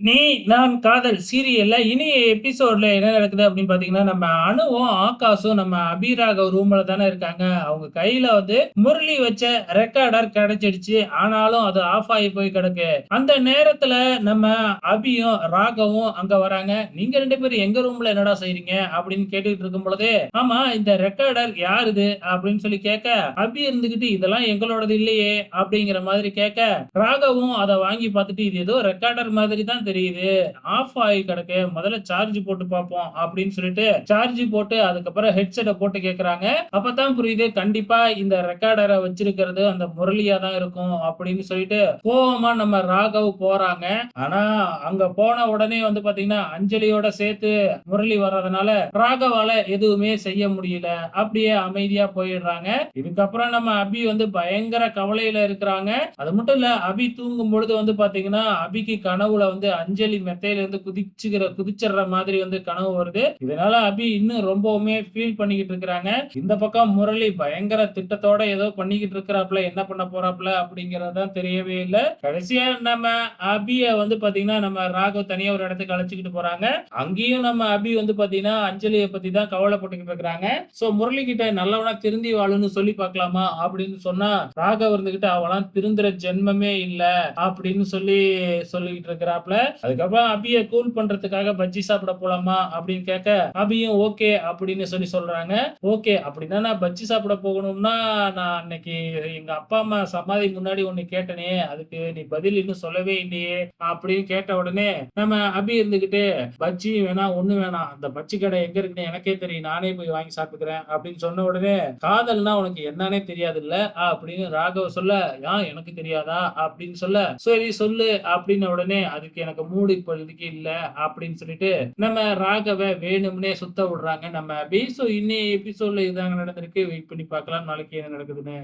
நீ நான் காதல் சீரியல்ல இனி எபிசோட்ல என்ன நடக்குது அப்படின்னு பாத்தீங்கன்னா நம்ம அணுவும் ஆகாஷும் நம்ம அபிராக ரூம்ல தானே இருக்காங்க. அவங்க கையில வந்து முரளி வச்ச ரெக்கார்டர் கிடைச்சிடுச்சு. ஆனாலும் அது ஆஃப் ஆகி போய் கிடக்கு. அந்த நேரத்துல நம்ம அபியும் ராகவும் அங்க வராங்க. நீங்க ரெண்டு பேரும் எங்க ரூம்ல என்னடா செய்றீங்க? அப்படின்னு கேட்டுக்கிட்டு இருக்கும் பொழுது ஆமா இந்த ரெக்கார்டர் யாருது அப்படின்னு சொல்லி கேட்க அபி இருந்துகிட்டு இதெல்லாம் எங்களோடது இல்லையே அப்படிங்கிற மாதிரி கேட்க ராகவும் அதை வாங்கி பார்த்துட்டு இது ஏதோ ரெக்கார்டர் மாதிரி தான் தெரியுது. ஆஃப் ஆகி கிடக்கு. முதல்ல சார்ஜ் போட்டு பார்ப்போம் அப்படின்னு சொல்லிட்டு சார்ஜ் போட்டு அதுக்கப்புறம் ஹெட்செட்டை போட்டு கேட்குறாங்க அப்பதான் புரியுது. கண்டிப்பா இந்த ரெக்கார்டரை வச்சிருக்கிறது அந்த முரளியா தான் இருக்கும் அப்படின்னு சொல்லிட்டு கோவமா நம்ம ராகவ் போறாங்க. ஆனா அங்க போன உடனே வந்து பாத்தீங்கன்னா அஞ்சலியோட சேர்த்து முரளி வர்றதுனால ராகவால எதுவுமே செய்ய முடியல. அப்படியே அமைதியா போயிடுறாங்க. இதுக்கப்புறம் நம்ம அபி வந்து பயங்கர கவலையில இருக்கிறாங்க. அது மட்டும் இல்ல அபி தூங்கும் பொழுது வந்து பாத்தீங்கன்னா அபிக்கு கனவுல வந்து அஞ்சலி மெத்தையில இருந்து குதிச்சுக்கிற குதிச்சிடுற மாதிரி வந்து கனவு வருது. இதனால அபி இன்னும் ரொம்பவுமே ஃபீல் பண்ணிக்கிட்டு இருக்கிறாங்க. இந்த பக்கம் முரளி பயங்கர திட்டத்தோட ஏதோ பண்ணிக்கிட்டு இருக்கிறாப்ல என்ன பண்ண போறாப்ல அப்படிங்கறதுதான் தெரியவே இல்லை. கடைசியா நம்ம அபிய வந்து பாத்தீங்கன்னா நம்ம ராகவ் தனியா ஒரு இடத்துக்கு அழைச்சிக்கிட்டு போறாங்க. அங்கேயும் நம்ம அபி வந்து பாத்தீங்கன்னா அஞ்சலியை பத்தி தான் கவலைப்பட்டுக்கிட்டு இருக்கிறாங்க. சோ முரளி கிட்ட நல்லவனா திருந்தி வாழுன்னு சொல்லி பார்க்கலாமா அப்படின்னு சொன்னா ராகவ் இருந்துகிட்டு அவளாம் திருந்துற ஜென்மமே இல்ல அப்படின்னு சொல்லி சொல்லிக்கிட்டு இருக்கிறாப்ல அதுக்கப்புறம் அபிய கூல் பண்றதுக்காக பஜ்ஜி சாப்பிட போலாமா அப்படின்னு கேட்க அபியும் ஓகே அப்படின்னு சொல்லி சொல்றாங்க. ஓகே அப்படின்னா நான் பஜ்ஜி சாப்பிட போகணும்னா நான் அன்னைக்கு எங்க அப்பா அம்மா சமாதி முன்னாடி ஒண்ணு கேட்டனே அதுக்கு நீ பதில் இன்னும் சொல்லவே இல்லையே அப்படின்னு கேட்ட உடனே நம்ம அபி இருந்துகிட்டு பஜ்ஜி வேணாம் ஒண்ணு வேணாம் அந்த பஜ்ஜி கடை எங்க இருக்குன்னு எனக்கே தெரியும் நானே போய் வாங்கி சாப்பிட்டுக்கிறேன் அப்படின்னு சொன்ன உடனே காதல்னா உனக்கு என்னன்னே தெரியாது இல்ல அப்படின்னு ராகவ சொல்ல ஏன் எனக்கு தெரியாதா? அப்படின்னு சொல்ல சரி சொல்லு அப்படின்ன உடனே அதுக்கு எனக்கு மூடு இப்பொழுதுக்கு இல்ல அப்படின்னு சொல்லிட்டு நம்ம ராகவ வேணும்னே சுத்த விடுறாங்க. நம்ம அபி ஸோ இன்னி எபிசோட்ல இதாங்க நடந்திருக்கு. வெயிட் பண்ணி பார்க்கலாம். நாளைக்கு என்ன நடக்குதுன்னு.